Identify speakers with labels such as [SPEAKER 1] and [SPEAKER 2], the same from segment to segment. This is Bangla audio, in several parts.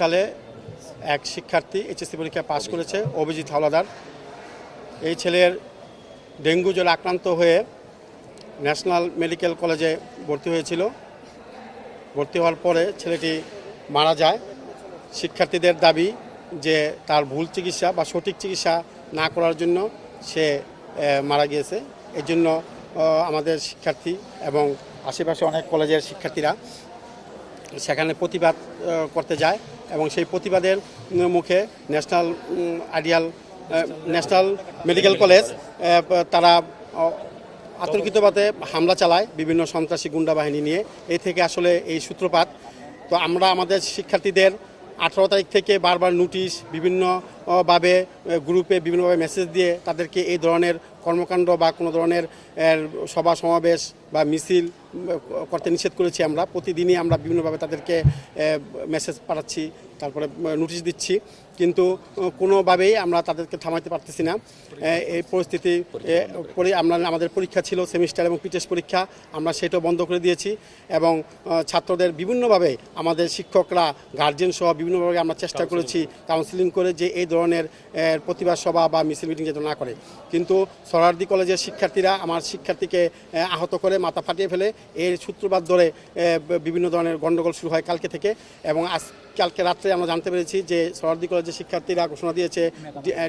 [SPEAKER 1] সালে এক শিক্ষার্থী এইচএসসি পরীক্ষা পাশ করেছে অভিজিৎ হাওলাদার। এই ছেলের ডেঙ্গু জ্বরে আক্রান্ত হয়ে ন্যাশনাল মেডিকেল কলেজে ভর্তি হয়েছিল। ভর্তি হওয়ার পরে ছেলেটি মারা যায়। শিক্ষার্থীদের দাবি যে তার ভুল চিকিৎসা বা সঠিক চিকিৎসা না করার জন্য সে মারা গিয়েছে। এর জন্য আমাদের শিক্ষার্থী এবং আশেপাশে অনেক কলেজের শিক্ষার্থীরা সেখানে প্রতিবাদ করতে যায়। এবং সেই প্রতিবাদের মুখে national ideal national medical college তারা আতঙ্কিতভাবে হামলা চালায় বিভিন্ন সন্ত্রাসী গুন্ডা বাহিনী নিয়ে। এই থেকে আসলে এই সূত্রপাত। তো আমরা আমাদের শিক্ষার্থীদের আঠারো তারিখ থেকে বারবার নোটিশ বিভিন্ন আহ, ভাবে আহ, গ্রুপে বিভিন্নভাবে মেসেজ দিয়ে তাদেরকে এই ধরনের কর্মকাণ্ড বা কোনো ধরনের সভা সমাবেশ বা মিছিল করতে নিষেধ করেছি আমরা। প্রতিদিনই আমরা বিভিন্নভাবে তাদেরকে মেসেজ পাঠাচ্ছি, তারপরে নোটিশ দিচ্ছি। কিন্তু কোনোভাবেই আমরা তাদেরকে থামাইতে পারতেছি না। এই পরিস্থিতি আমরা আমাদের পরীক্ষা ছিল সেমিস্টার এবং পিটেস পরীক্ষা আমরা সেটাও বন্ধ করে দিয়েছি এবং ছাত্রদের বিভিন্নভাবে আমাদের শিক্ষকরা গার্জেন সহ বিভিন্নভাবে আমরা চেষ্টা করেছি কাউন্সিলিং করে যে এই ধরনের প্রতিবাদ সভা বা মিছিল মিটিং যেন না করে। কিন্তু সরারদি কলেজের শিক্ষার্থীরা আমার শিক্ষার্থীকে আহত করে মাথা ফাটিয়ে ফেলে। এর সূত্রপাত ধরে বিভিন্ন ধরনের গণ্ডগোল শুরু হয় কালকে থেকে এবং আজ কালকে রাত্রে আমরা জানতে পেরেছি যে সরারদি কলেজের শিক্ষার্থীরা ঘোষণা দিয়েছে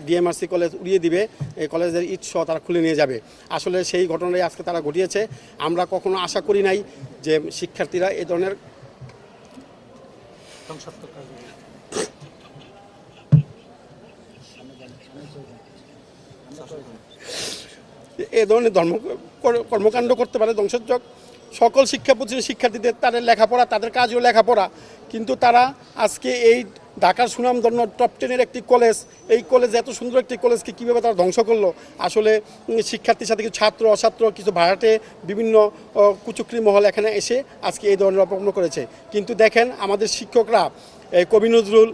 [SPEAKER 1] ডিএমআরসি কলেজ উড়িয়ে দিবে এই কলেজের সহ তারা খুলে নিয়ে যাবে। আসলে সেই ঘটনাই আজকে তারা ঘটিয়েছে। আমরা কখনো আশা করি নাই যে শিক্ষার্থীরা এই ধরনের এ ধরনের ধর্ম কর্মকাণ্ড করতে পারে ধ্বংসযোগ সকল শিক্ষা প্রতিষ্ঠানের শিক্ষার্থীদের তাদের লেখাপড়া, তাদের কাজও লেখাপড়া। কিন্তু তারা আজকে এই ঢাকার সুনাম সুনামধন্য টপ টেনের একটি কলেজ এই কলেজ এত সুন্দর একটি কলেজকে কীভাবে তারা ধ্বংস করল? আসলে শিক্ষার্থীর সাথে কিছু ছাত্র অছাত্র কিছু ভাড়াটে বিভিন্ন কুচক্রি মহল এখানে এসে আজকে এই ধরনের অপকর্ম করেছে। কিন্তু দেখেন, আমাদের শিক্ষকরা, এই কবি নজরুল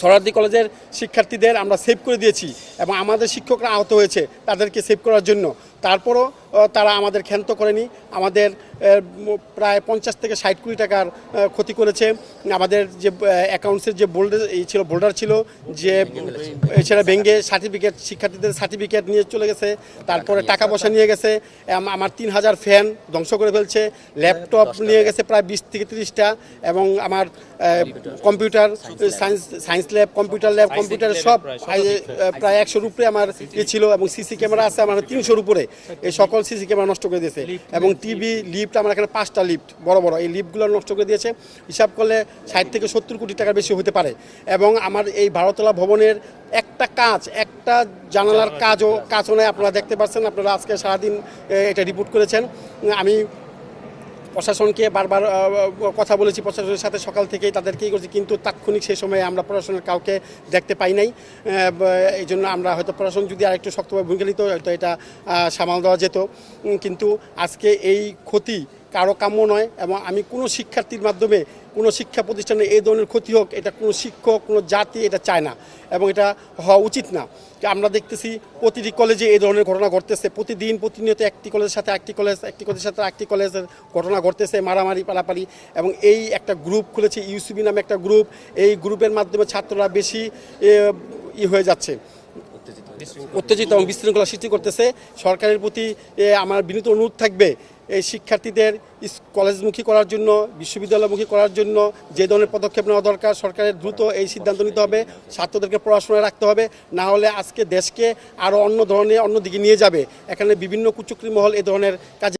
[SPEAKER 1] সরারদি কলেজের শিক্ষার্থীদের আমরা সেভ করে দিয়েছি এবং আমাদের শিক্ষকরা আহত হয়েছে, তাদেরকে সেভ করার জন্য। তারপরও তারা আমাদের ক্ষান্ত করেনি। আমাদের প্রায় পঞ্চাশ থেকে ষাট কোটি টাকার ক্ষতি করেছে। আমাদের যে অ্যাকাউন্টসের যে বোল্ডার এই ছিল বোল্ডার ছিল যে সেটা ভেঙ্গে সার্টিফিকেট শিক্ষার্থীদের সার্টিফিকেট নিয়ে চলে গেছে। তারপরে টাকা পয়সা নিয়ে গেছে। আমার তিন হাজার ফ্যান ধ্বংস করে ফেলছে। ল্যাপটপ নিয়ে গেছে প্রায় বিশ থেকে তিরিশটা এবং আমার computer science science lab computer lab computer সব প্রায় একশোর উপরে আমার ইয়ে ছিল এবং সিসি ক্যামেরা আছে আমার তিনশোর উপরে। এই সকল সিসি ক্যামেরা নষ্ট করে দিয়েছে। এবং টিভি লিফট আমার এখানে পাঁচটা লিফট বড় বড়। এই লিফটগুলো নষ্ট করে দিয়েছে। হিসাব করলে ষাট থেকে সত্তর কোটি টাকার বেশি হতে পারে। এবং আমার এই ভারতলা ভবনের একটা কাজ একটা জানালার কাজও কাজও নয় আপনারা দেখতে পাচ্ছেন আপনারা আজকে সারাদিন এটা রিপোর্ট করেছেন। আমি প্রশাসনকে বারবার কথা বলেছি প্রশাসনের সাথে সকাল থেকেই তাদেরকেই করছি, কিন্তু তাৎক্ষণিক সেই সময়ে আমরা প্রশাসনের কাউকে দেখতে পাই নাই। এই জন্য আমরা হয়তো প্রশাসন যদি আরেকটু শক্তভাবে ভূমিকা নিত, হয়তো এটা সামাল দেওয়া যেত। কিন্তু আজকে এই ক্ষতি কারও কাম্য নয় এবং আমি কোনো শিক্ষার্থীর মাধ্যমে কোনো শিক্ষা প্রতিষ্ঠানে এই ধরনের ক্ষতি হোক, এটা কোনো শিক্ষক, কোনো জাতি এটা চায় না এবং এটা হওয়া উচিত না। আমরা দেখতেছি প্রতিটি কলেজে এই ধরনের ঘটনা ঘটতেছে। প্রতিদিন প্রতিনিয়ত একটি কলেজের সাথে একটি কলেজ একটি কলেজের সাথে একটি কলেজের ঘটনা ঘটতেছে, মারামারি, পালাপালি এবং এই একটা গ্রুপ খুলেছে ইউসিবি নামে একটা গ্রুপ এই গ্রুপের মাধ্যমে ছাত্ররা বেশি ই হয়ে যাচ্ছে। উত্তেজিত এবং বিশৃঙ্খলা সৃষ্টি করতেছে। সরকারের প্রতি আমার বিনীত অনুরোধ থাকবে, এই শিক্ষার্থীদের কলেজমুখী করার জন্য, বিশ্ববিদ্যালয়মুখী করার জন্য, যে ধরনের পদক্ষেপ নেওয়া দরকার, সরকারের দ্রুত এই সিদ্ধান্ত নিতে হবে, ছাত্রদেরকে পড়াশোনায় রাখতে হবে, না হলে আজকে দেশকে আরও অন্য ধরনের, অন্য দিকে নিয়ে যাবে। এখানে বিভিন্ন কুচুকরি মহল এ ধরনের কাজে